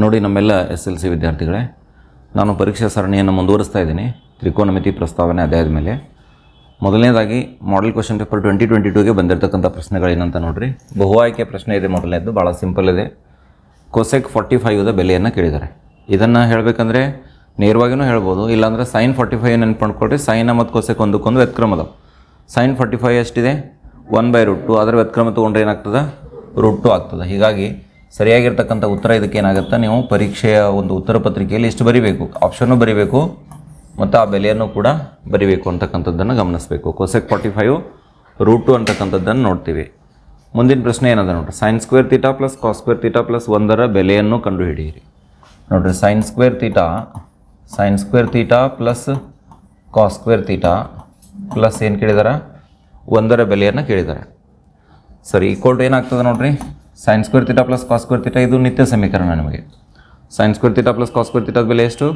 ನೋಡಿ ನಮ್ಮೆಲ್ಲ S L C ವಿದ್ಯಾರ್ಥಿಗಳೇ, ನಾನು ಪರೀಕ್ಷಾ ಸರಣಿಯನ್ನು ಮುಂದುವರಿಸ್ತಾ ಇದ್ದೀನಿ. ತ್ರಿಕೋನಮಿತಿ ಪ್ರಸ್ತಾವನೆ ಅಧ್ಯಾಯದ ಮೇಲೆ ಮೊದಲನೇದಾಗಿ model question paper twenty twenty ಟೂಗೆ ಬಂದಿರತಕ್ಕಂಥ ಪ್ರಶ್ನೆಗಳೇನಂತ ನೋಡಿರಿ. ಬಹು ಆಯ್ಕೆ ಪ್ರಶ್ನೆ ಇದೆ ಮೊದಲನೇದು ಭಾಳ ಸಿಂಪಲ್ ಇದೆ. ಕೊಸೆಕ್ ಫಾರ್ಟಿ ಫೈವ್ದ ಬೆಲೆಯನ್ನು ಕೇಳಿದ್ದಾರೆ. ಇದನ್ನು ಹೇಳಬೇಕಂದ್ರೆ ನೇರವಾಗಿಯೂ ಹೇಳ್ಬೋದು, ಇಲ್ಲಾಂದರೆ ಸೈನ್ ಫಾರ್ಟಿ ಫೈವ್ ನೆನ್ಪು ಸೈನ ಮತ್ತು ಕೊಸೆಕ್ ಒಂದಕ್ಕೊಂದು ವ್ಯತ್ಕ್ರಮ ಅದಾವೆ. ಸೈನ್ ಫಾರ್ಟಿ ಫೈವ್ ಎಷ್ಟಿದೆ? ಒನ್ ಬೈ ರೂಟ್ ಟು ಅದರ ವ್ಯತ್ಕ್ರಮ ತೊಗೊಂಡ್ರೆ ಏನಾಗ್ತದೆ? ರೂಟ್ ಟು ಆಗ್ತದೆ. ಹೀಗಾಗಿ ಸರಿಯಾಗಿರ್ತಕ್ಕಂಥ ಉತ್ತರ ಇದಕ್ಕೆ ಏನಾಗುತ್ತೆ ನೀವು ಪರೀಕ್ಷೆಯ ಒಂದು ಉತ್ತರ ಪತ್ರಿಕೆಯಲ್ಲಿ ಇಷ್ಟು ಬರಿಬೇಕು? ಆಪ್ಷನ್ನು ಬರಿಬೇಕು ಮತ್ತು ಆ ಬೆಲೆಯನ್ನು ಕೂಡ ಬರಿಬೇಕು ಅಂತಕ್ಕಂಥದ್ದನ್ನು ಗಮನಿಸಬೇಕು. Cosec forty five root two ಅಂತಕ್ಕಂಥದ್ದನ್ನು ನೋಡ್ತೀವಿ. ಮುಂದಿನ ಪ್ರಶ್ನೆ ಏನದ ನೋಡ್ರಿ? Sine square theta plus cos square theta plus ಒಂದರ ಬೆಲೆಯನ್ನು ಕಂಡುಹಿಡಿಯಿರಿ. ನೋಡ್ರಿ sine square theta sine square theta plus cos square theta plus ಏನು ಕೇಳಿದಾರೆ? ಒಂದರ ಬೆಲೆಯನ್ನು ಕೇಳಿದ್ದಾರೆ ಸರಿ ಈಕ್ವಲ್ ಟು ಏನಾಗ್ತದೆ ನೋಡ್ರಿ? Sine square theta plus cos square theta ಇದು ನಿತ್ಯ ಸಮೀಕರಣ ನಿಮಗೆ. Sine square theta plus cos square ತೀಟಾದ ಬೆಲೆ ಎಷ್ಟು?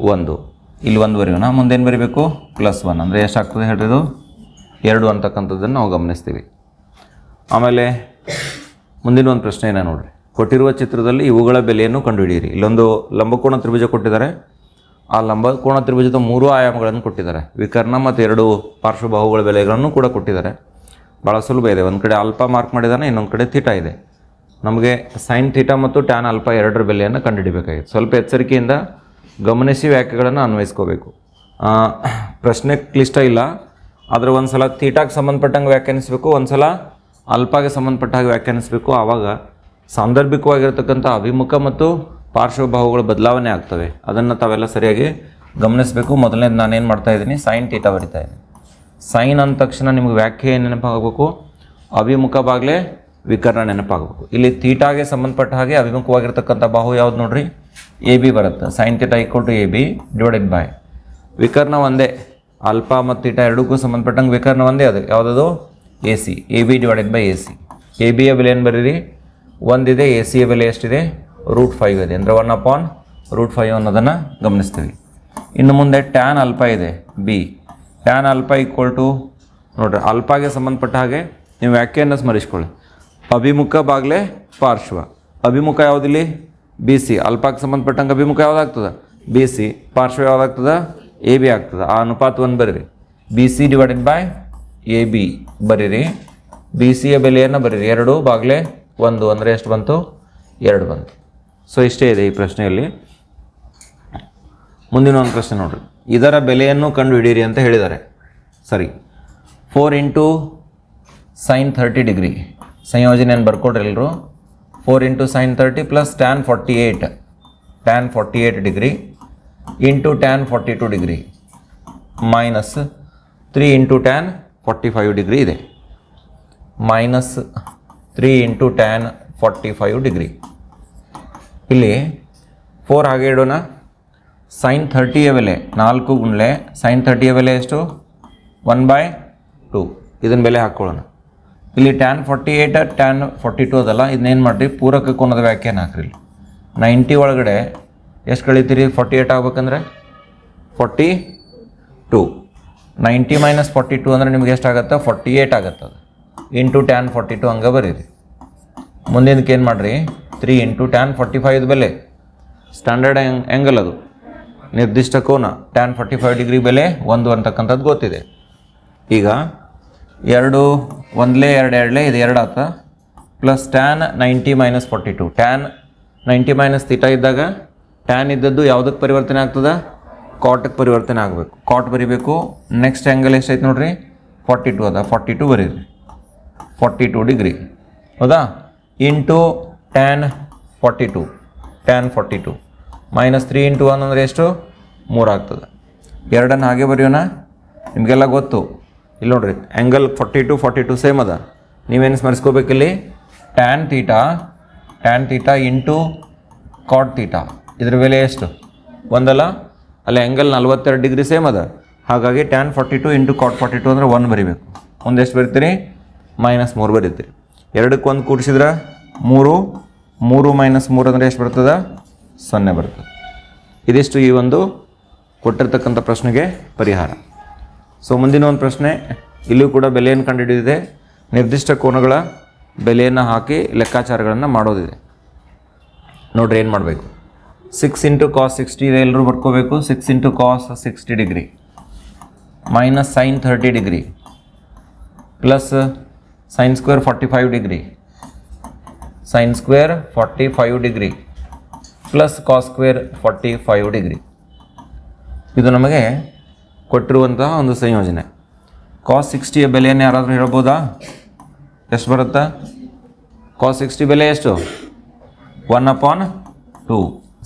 ಒಂದು. ಇಲ್ಲಿ ಒಂದು ಬರೆಯೋಣ ಮುಂದೇನು ಬರೀಬೇಕು? ಪ್ಲಸ್ ಒನ್ ಅಂದರೆ ಎಷ್ಟಾಗ್ತದೆ ಹೇಳ್ರಿ ಇದು? ಎರಡು ಅಂತಕ್ಕಂಥದ್ದನ್ನು ನಾವು ಗಮನಿಸ್ತೀವಿ. ಆಮೇಲೆ ಮುಂದಿನ ಒಂದು ಪ್ರಶ್ನೆ ಏನ ನೋಡಿರಿ. ಕೊಟ್ಟಿರುವ ಚಿತ್ರದಲ್ಲಿ ಇವುಗಳ ಬೆಲೆಯನ್ನು ಕಂಡುಹಿಡಿಯಿರಿ. ಇಲ್ಲೊಂದು ಲಂಬಕೋಣ ತ್ರಿಭುಜ ಕೊಟ್ಟಿದ್ದಾರೆ. ಆ ಲಂಬಕೋಣ ತ್ರಿಭುಜದ ಮೂರು ಆಯಾಮಗಳನ್ನು ಕೊಟ್ಟಿದ್ದಾರೆ. ವಿಕರ್ಣ ಮತ್ತು ಎರಡು ಪಾರ್ಶ್ವಬಾಹುಗಳ ಬೆಲೆಗಳನ್ನು ಕೂಡ ಕೊಟ್ಟಿದ್ದಾರೆ. ಭಾಳ ಸುಲಭ ಇದೆ. ಒಂದು ಕಡೆ ಅಲ್ಪ ಮಾರ್ಕ್ ಮಾಡಿದ್ದಾನೆ ಇನ್ನೊಂದು ಕಡೆ ತೀಟ ಇದೆ. ನಮಗೆ ಸೈನ್ ಥೀಟಾ ಮತ್ತು ಟ್ಯಾನ್ ಅಲ್ಪ ಎರಡರ ಬೆಲೆಯನ್ನು ಕಂಡುಹಿಡಿಬೇಕಾಗಿದೆ ಸ್ವಲ್ಪ ಎಚ್ಚರಿಕೆಯಿಂದ ಗಮನಿಸಿ ವ್ಯಾಖ್ಯೆಗಳನ್ನು ಅನ್ವಯಿಸ್ಕೋಬೇಕು. ಪ್ರಶ್ನೆ ಕ್ಲಿಷ್ಟ ಇಲ್ಲ. ಆದರೆ ಒಂದು ಸಲ ಥೀಟಾಗೆ ಸಂಬಂಧಪಟ್ಟಂಗೆ ವ್ಯಾಖ್ಯಾನಿಸಬೇಕು ಒಂದು ಸಲ ಅಲ್ಪಾಗೆ ಸಂಬಂಧಪಟ್ಟ ಹಾಗೆ ವ್ಯಾಖ್ಯಾನಿಸಬೇಕು. ಆವಾಗ ಸಾಂದರ್ಭಿಕವಾಗಿರ್ತಕ್ಕಂಥ ಅಭಿಮುಖ ಮತ್ತು ಪಾರ್ಶ್ವಭಾವಗಳು ಬದಲಾವಣೆ ಆಗ್ತವೆ. ಅದನ್ನು ತಾವೆಲ್ಲ ಸರಿಯಾಗಿ ಗಮನಿಸಬೇಕು. ಮೊದಲನೇದು ನಾನೇನು ಮಾಡ್ತಾ ಇದ್ದೀನಿ? ಸೈನ್ ಟೀಟಾ ಬರಿತಾ ಇದ್ದೀನಿ. ಸೈನ್ ಅಂದ ತಕ್ಷಣ ನಿಮಗೆ ವ್ಯಾಖ್ಯೆ ನೆನಪಾಗಬೇಕು ಅಭಿಮುಖ ಬಾಗ್ಲೆ ವಿಕರ್ಣ ನೆನಪಾಗಬೇಕು. ಇಲ್ಲಿ ತೀಟಾಗೆ ಸಂಬಂಧಪಟ್ಟ ಹಾಗೆ ಅಭಿಮುಖವಾಗಿರ್ತಕ್ಕಂಥ ಬಾಹು ಯಾವ್ದು ನೋಡ್ರಿ? ಎ ಬಿ ಬರುತ್ತೆ. Sine theta equal to A B divided by ವಿಕರ್ಣ ಒಂದೇ. ಅಲ್ಪ ಮತ್ತು ತೀಟಾ ಎರಡಕ್ಕೂ ಸಂಬಂಧಪಟ್ಟಂಗೆ ವಿಕರ್ಣ ಒಂದೇ ಅದು. ಯಾವುದದು? A C. A B divided by A C. A ಬಿಯ ಬೆಲೆ ಏನು ಬರೀರಿ? ಒಂದಿದೆ. ಎ ಸಿಯ ಬೆಲೆ ಎಷ್ಟಿದೆ? ರೂಟ್ ಫೈವ್ ಇದೆ. ಅಂದರೆ ಒನ್ ಅಪಾನ್ ರೂಟ್ ಫೈವ್ ಅನ್ನೋದನ್ನು ಗಮನಿಸ್ತೀವಿ. ಇನ್ನು ಮುಂದೆ ಟ್ಯಾನ್ ಅಲ್ಪ ಇದೆ. ಬಿ ಟ್ಯಾನ್ ಅಲ್ಪ ಈಕ್ವಲ್ ಟು ನೋಡ್ರಿ ಅಲ್ಪಾಗೆ ಸಂಬಂಧಪಟ್ಟ ಹಾಗೆ ನೀವು ವ್ಯಾಖ್ಯೆಯನ್ನು ಸ್ಮರಿಸ್ಕೊಳ್ಳಿ. ಅಭಿಮುಖ ಬಾಗ್ಲೆ ಪಾರ್ಶ್ವ. ಅಭಿಮುಖ ಯಾವುದಿಲ್ಲಿ? ಬಿ ಸಿ ಅಲ್ಪಕ್ಕೆ ಸಂಬಂಧಪಟ್ಟಂಗೆ ಅಭಿಮುಖ ಯಾವುದಾಗ್ತದೆ? ಬಿ ಸಿ ಪಾರ್ಶ್ವ ಯಾವುದಾಗ್ತದೆ? ಎ ಬಿ ಆಗ್ತದೆ. ಆ ಒಂದು ಬರೀರಿ. B C divided by A B ಬರೀರಿ. ಬಿ ಸಿಯ ಬೆಲೆಯನ್ನು ಬರೀರಿ. ಎರಡು ಬಾಗ್ಲೆ ಒಂದು. ಅಂದರೆ ಎಷ್ಟು ಬಂತು? ಎರಡು ಬಂತು. ಸೊ ಇಷ್ಟೇ ಇದೆ ಈ ಪ್ರಶ್ನೆಯಲ್ಲಿ. ಮುಂದಿನ ಒಂದು ಪ್ರಶ್ನೆ ನೋಡಿರಿ. ಇದರ ಬೆಲೆಯನ್ನು ಕಂಡು ಹಿಡೀರಿ ಅಂತ ಹೇಳಿದ್ದಾರೆ. ಸರಿ. Four into sine thirty degree ಸಂಯೋಜನೆಯನ್ನು ಬರ್ಕೊಡ್ರಿ ಎಲ್ಲರೂ four into sine thirty plus tan forty eight tan forty eight degree into tan forty two degree minus three into tan forty five degree ಇದೆ. Minus three into tan forty five degree ಇಲ್ಲಿ four ಹಾಗೆ ಇಡೋಣ. Sign ಥರ್ಟಿಯ ಬೆಲೆ ನಾಲ್ಕು ಗುಂಡ್ಲೆ sign ಥರ್ಟಿಯ ಬೆಲೆ ಎಷ್ಟು? ಒನ್ ಬೈ ಟು ಇದನ್ನ ಬೆಲೆ ಹಾಕ್ಕೊಳ್ಳೋಣ. ಇಲ್ಲಿ tan forty eight tan forty two ಅದಲ್ಲ ಇದನ್ನೇನು ಮಾಡಿರಿ? ಪೂರಕ ಕೋನದ ವ್ಯಾಖ್ಯಾನ ಹಾಕ್ರಿ ಇಲ್ಲಿ. ನೈಂಟಿ ಒಳಗಡೆ ಎಷ್ಟು ಕಳೀತೀರಿ? ಫಾರ್ಟಿ ಏಯ್ಟ್ ಆಗ್ಬೇಕಂದ್ರೆ? Forty two ninety minus forty two ಅಂದರೆ ನಿಮ್ಗೆ ಎಷ್ಟಾಗತ್ತೆ ಫಾರ್ಟಿ ಏಯ್ಟ್ ಆಗತ್ತೆ ಅದು. ಇಂಟು ಟ್ಯಾನ್ ಫಾರ್ಟಿ ಟು ಹಂಗೆ ಬರೀರಿ. ಮುಂದಿನಕ್ಕೆ ಏನು ಮಾಡಿರಿ? ತ್ರೀ ಇಂಟು ಟ್ಯಾನ್ ಫಾರ್ಟಿ ಫೈವ್ದು ಬೆಲೆ. ಸ್ಟ್ಯಾಂಡರ್ಡ್ ಆ್ಯಂಗಲ್ ಅದು. ನಿರ್ದಿಷ್ಟ ಕೋನ ಟ್ಯಾನ್ ಫಾರ್ಟಿ ಫೈವ್ ಡಿಗ್ರಿ ಬೆಲೆ ಒಂದು ಅಂತಕ್ಕಂಥದ್ದು ಗೊತ್ತಿದೆ. ಈಗ ಎರಡು, ಒಂದಲೇ, ಎರಡು, ಎರಡಲೇ, ಇದು ಎರಡು ಆತ. Plus tan ninety minus forty two tan ninety minus theta ಇದ್ದಾಗ ಟ್ಯಾನ್ ಇದ್ದದ್ದು ಯಾವುದಕ್ಕೆ ಪರಿವರ್ತನೆ ಆಗ್ತದೆ? ಕಾಟಕ್ಕೆ ಪರಿವರ್ತನೆ ಆಗಬೇಕು. ಕಾಟ್ ಬರಿಬೇಕು. ನೆಕ್ಸ್ಟ್ ಆ್ಯಂಗಲ್ ಎಷ್ಟೈತೆ ನೋಡ್ರಿ? ಫಾರ್ಟಿ ಟು ಅದ. ಫಾರ್ಟಿ ಟು ಬರೀರಿ. ಫಾರ್ಟಿ ಟು ಡಿಗ್ರಿ ಹೌದಾ? Into tan forty two tan forty two minus three into one ಅಂದರೆ ಎಷ್ಟು? ಮೂರು ಆಗ್ತದೆ. ಎರಡನ್ನು ಹಾಗೆ ಬರೆಯೋಣ. ನಿಮಗೆಲ್ಲ ಗೊತ್ತು. ಇಲ್ಲಿ ನೋಡ್ರಿ angle forty two forty two same ಅದ. ನೀವೇನು ಸ್ಮರಿಸ್ಕೋಬೇಕಿಲ್ಲಿ? Tan theta tan theta into cot theta ಇದ್ರ ಬೆಲೆ ಎಷ್ಟು? ಒಂದಲ್ಲ? ಅಲ್ಲಿ ಆ್ಯಂಗಲ್ ನಲ್ವತ್ತೆರಡು ಡಿಗ್ರಿ ಸೇಮ್ ಅದ. ಹಾಗಾಗಿ tan forty two into cot forty two ಅಂದರೆ ಒನ್ ಬರಿಬೇಕು. ಒಂದೆಷ್ಟು ಎಷ್ಟು ಬರಿತೀರಿ? ಮೈನಸ್ ಮೂರು ಬರೀತೀರಿ. ಎರಡಕ್ಕೆ ಒಂದು ಕೂಡಿಸಿದ್ರೆ ಮೂರು ಮೂರು ಮೈನಸ್ ಮೂರು ಅಂದರೆ ಎಷ್ಟು ಬರ್ತದೆ? ಸೊನ್ನೆ ಬರ್ತದೆ. ಇದಿಷ್ಟು ಈ ಒಂದು ಕೊಟ್ಟಿರ್ತಕ್ಕಂಥ ಪ್ರಶ್ನೆಗೆ ಪರಿಹಾರ. ಸೊ ಮುಂದಿನ ಒಂದು ಪ್ರಶ್ನೆ, ಇಲ್ಲೂ ಕೂಡ ಬೆಲೆಯನ್ನು ಕಂಡುಹಿಡಿದಿದೆ. ನಿರ್ದಿಷ್ಟ ಕೋನಗಳ ಬೆಲೆಯನ್ನು ಹಾಕಿ ಲೆಕ್ಕಾಚಾರಗಳನ್ನು ಮಾಡೋದಿದೆ. ನೋಡ್ರಿ ಏನು ಮಾಡಬೇಕು? ಸಿಕ್ಸ್ ಇಂಟು ಕಾಸ್ ಸಿಕ್ಸ್ಟಿ ಇದೆ ಎಲ್ಲರೂ ಬರ್ಕೋಬೇಕು. Six into cos sixty degree minus sine thirty degree plus sine square forty five degree sine square forty five degree plus cos square forty five degree ಇದು ನಮಗೆ ಕೊಟ್ಟಿರುವಂತಹ ಒಂದು ಸಂಯೋಜನೆ. ಕಾಸ್ ಸಿಕ್ಸ್ಟಿಯ ಬೆಲೆಯನ್ನು ಯಾರಾದರೂ ಹೇಳ್ಬೋದಾ? ಎಷ್ಟು ಬರುತ್ತಾ? ಕಾಸ್ ಸಿಕ್ಸ್ಟಿ ಬೆಲೆ ಎಷ್ಟು? One upon two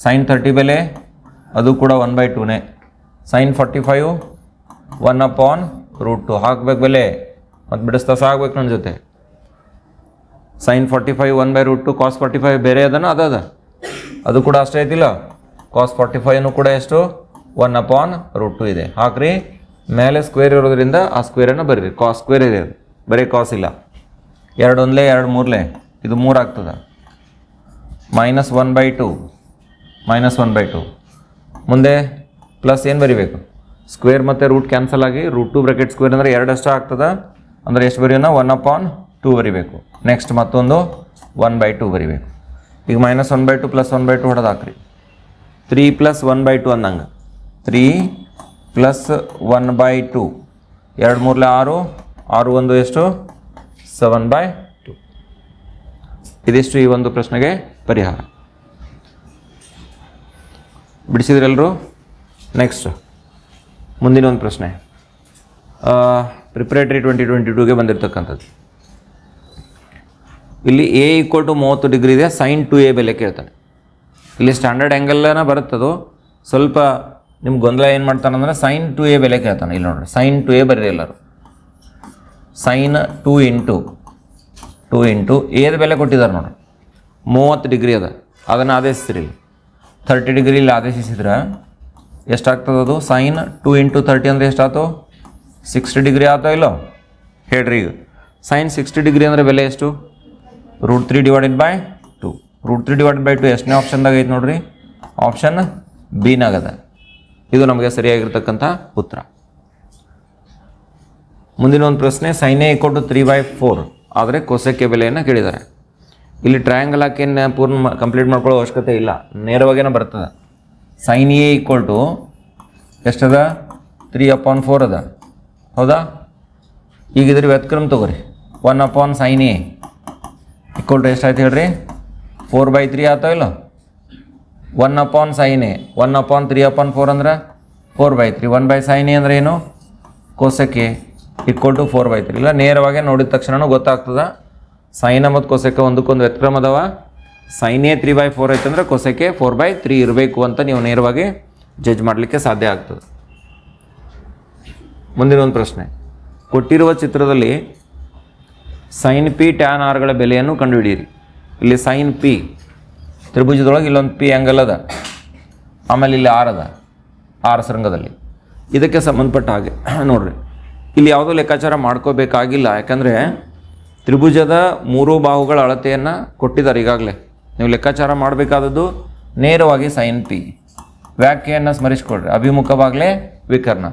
sine thirty ಬೆಲೆ, ಅದು ಕೂಡ one by ಟೂನೇ sine forty five one upon root two ಹಾಕ್ಬೇಕು ಬೆಲೆ. ಮತ್ತು ಬಿಡಿಸ್ತಾ ಸಾಕ್ಬೇಕು ನನ್ನ ಜೊತೆ. Sine forty five one by root two cos forty five ಬೇರೆ ಅದನ, ಅದು ಅದ. ಅದು ಕೂಡ ಅಷ್ಟೇ ಐತಿಲ್ಲ. ಕಾಸ್ ಫಾರ್ಟಿ ಫೈವ್ನು ಕೂಡ ಎಷ್ಟು? ಒನ್ ಅಪಾನ್ ರೂಟ್ ಟು ಇದೆ. ಹಾಕ್ರಿ. ಮೇಲೆ ಸ್ಕ್ವೇರ್ ಇರೋದ್ರಿಂದ ಆ ಸ್ಕ್ವೇರನ್ನು ಬರೀರಿ. ಕಾಸ್ ಸ್ಕ್ವೇರ್ ಇದೆ ಅದು. ಬರೀ ಕಾಸ್ ಇಲ್ಲ. ಎರಡು ಒಂದಲೇ ಎರಡು ಮೂರಲೇ. ಇದು ಮೂರು ಆಗ್ತದೆ. Minus one by two minus one by two ಮುಂದೆ ಪ್ಲಸ್ ಏನು ಬರಿಬೇಕು? ಸ್ಕ್ವೇರ್ ಮತ್ತು ರೂಟ್ ಕ್ಯಾನ್ಸಲ್ ಆಗಿ ರೂಟ್ ಟು ಬ್ರಾಕೆಟ್ ಸ್ಕ್ವೇರ್ ಅಂದರೆ ಎರಡಷ್ಟು ಆಗ್ತದೆ. ಅಂದರೆ ಎಷ್ಟು ಬರೆಯೋಣ? ಒನ್ ಅಪಾನ್ ಟೂ ಬರಿಬೇಕು. ನೆಕ್ಸ್ಟ್ ಮತ್ತೊಂದು ಒನ್ ಬೈ ಟು ಬರಿಬೇಕು. ಈಗ minus one by two plus one by two ಹೊಡೆದು ಹಾಕ್ರಿ three plus one by two ಅಂದಂಗೆ. Three plus one by two. ಎರಡು ಮೂರಲೆ ಆರು. ಆರು ಒಂದು ಎಷ್ಟು? Seven by two. ಇದಿಷ್ಟು ಈ ಒಂದು ಪ್ರಶ್ನೆಗೆ ಪರಿಹಾರ. ಬಿಡಿಸಿದ್ರೆಲ್ಲರೂ ನೆಕ್ಸ್ಟ್. ಮುಂದಿನ ಒಂದು ಪ್ರಶ್ನೆ. ಪ್ರಿಪ್ರೇಟರಿ ಟ್ವೆಂಟಿ ಟ್ವೆಂಟಿ ಟೂಗೆ ಬಂದಿರತಕ್ಕಂಥದ್ದು. ಇಲ್ಲಿ ಎ ಈಕ್ವಲ್ ಟು ಮೂವತ್ತು ಡಿಗ್ರಿ ಇದೆ ಸೈನ್ ಟು ಎ ಬೆಲೆ ಕೇಳ್ತಾನೆ. ಇಲ್ಲಿ ಸ್ಟ್ಯಾಂಡರ್ಡ್ ಆ್ಯಂಗಲ್ನ ಬರುತ್ತದು. ಸ್ವಲ್ಪ ನಿಮ್ಗೆ ಗೊಂದಲ ಏನು ಮಾಡ್ತಾನಂದ್ರೆ ಸೈನ್ ಟು ಎ ಬೆಲೆ ಕೇಳ್ತಾನೆ. ಇಲ್ಲಿ ನೋಡ್ರಿ ಸೈನ್ ಟು ಎ ಬರೀರಿ ಎಲ್ಲರು. Sine two into two into ಏದ ಬೆಲೆ ಕೊಟ್ಟಿದ್ದಾರೆ ನೋಡ್ರಿ. ಮೂವತ್ತು ಡಿಗ್ರಿ ಅದ. ಅದನ್ನು ಆದೇಶಿಸ್ರಿ ತರ್ಟಿ ಡಿಗ್ರಿ ಇಲ್ಲಿ ಆದೇಶಿಸಿದ್ರೆ ಎಷ್ಟಾಗ್ತದೆ ಅದು? ಸೈನ್ ಟು ಇಂಟು ತರ್ಟಿ ಅಂದರೆ ಎಷ್ಟಾಯ್ತು? ಸಿಕ್ಸ್ಟಿ ಡಿಗ್ರಿ ಆತೋ ಇಲ್ಲೋ? ಹೇಳ್ರಿ ಈಗ. ಸೈನ್ ಸಿಕ್ಸ್ಟಿ ಡಿಗ್ರಿ ಅಂದರೆ ಬೆಲೆ ಎಷ್ಟು? Root three divided by two root three divided by two ಎಷ್ಟನೇ ಆಪ್ಷನ್ದಾಗ ಐತೆ ನೋಡ್ರಿ? ಆಪ್ಷನ್ ಬಿನಾಗದ ಇದು ನಮಗೆ ಸರಿಯಾಗಿರ್ತಕ್ಕಂಥ ಉತ್ತರ. ಮುಂದಿನ ಒಂದು ಪ್ರಶ್ನೆ sine equal to three by four ಆದರೆ ಕೊಸಕ್ಕೆ ಬೆಲೆಯನ್ನು ಕೇಳಿದ್ದಾರೆ. ಇಲ್ಲಿ ಟ್ರಯಾಂಗಲ್ ಹಾಕಿನ ಪೂರ್ಣ ಕಂಪ್ಲೀಟ್ ಮಾಡ್ಕೊಳ್ಳೋ ಅವಶ್ಯಕತೆ ಇಲ್ಲ. ನೇರವಾಗೇನೋ ಬರ್ತದೆ. ಸೈನ್ ಎ ಈಕ್ವಲ್ ಟು ಎಷ್ಟದ? ತ್ರೀ ಅಪಾನ್ ಫೋರ್ ಅದ. ಹೌದಾ? ಈಗ ಇದ್ರ ವ್ಯತ್ಕ್ರಮ ತಗೋರಿ. One upon sine A equal to ಎಷ್ಟಾಯ್ತು ಹೇಳ್ರಿ? ಫೋರ್ ಬೈ ತ್ರೀ ಆತೋ ಇಲ್ಲ? One upon sine A one upon three upon four ಅಂದ್ರೆ four by three one by sine A ಅಂದ್ರೆ ಏನು? ಕೋಸಕ್ಕೆ equal to four by three ಇಲ್ಲ, ನೇರವಾಗಿ ನೋಡಿದ ತಕ್ಷಣ ಗೊತ್ತಾಗ್ತದ. ಸೈನ ಮತ್ತು ಕೋಸಕ್ಕೆ ಒಂದಕ್ಕೊಂದು ವ್ಯತ್ಕ್ರಮ ಅದಾವ. ಸೈನ್ ತ್ರೀ ಬೈ ಫೋರ್ ಐತಂದ್ರೆ ಕೋಸಕ್ಕೆ ಫೋರ್ ಬೈ ತ್ರೀ ಇರಬೇಕು ಅಂತ ನೀವು ನೇರವಾಗಿ ಜಡ್ಜ್ ಮಾಡಲಿಕ್ಕೆ ಸಾಧ್ಯ ಆಗ್ತದೆ. ಮುಂದಿನ ಒಂದು ಪ್ರಶ್ನೆ. ಕೊಟ್ಟಿರುವ ಚಿತ್ರದಲ್ಲಿ ಸೈನ್ ಪಿ ಟ್ಯಾನ್ ಆರ್ಗಳ ಬೆಲೆಯನ್ನು ಕಂಡುಹಿಡಿಯಿರಿ. ಇಲ್ಲಿ ಸೈನ್ ಪಿ ತ್ರಿಭುಜದೊಳಗೆ ಇಲ್ಲೊಂದು ಪಿ ಆ್ಯಂಗಲ್ ಅದ. ಆಮೇಲೆ ಇಲ್ಲಿ ಆರ್ ಅದ. ಆರ್ ಸರಂಗದಲ್ಲಿ ಇದಕ್ಕೆ ಸಂಬಂಧಪಟ್ಟ ಹಾಗೆ. ನೋಡ್ರಿ. ಇಲ್ಲಿ ಯಾವುದೋ ಲೆಕ್ಕಾಚಾರ ಮಾಡ್ಕೋಬೇಕಾಗಿಲ್ಲ. ಯಾಕಂದರೆ ತ್ರಿಭುಜದ ಮೂರು ಬಾಹುಗಳ ಅಳತೆಯನ್ನು ಕೊಟ್ಟಿದ್ದಾರೆ ಈಗಾಗಲೇ. ನೀವು ಲೆಕ್ಕಾಚಾರ ಮಾಡಬೇಕಾದದ್ದು ನೇರವಾಗಿ ಸೈನ್ ಪಿ ವ್ಯಾಖ್ಯೆಯನ್ನು ಸ್ಮರಿಸ್ಕೊಳ್ರಿ. ಅಭಿಮುಖವಾಗಲೇ ವಿಕರ್ಣ.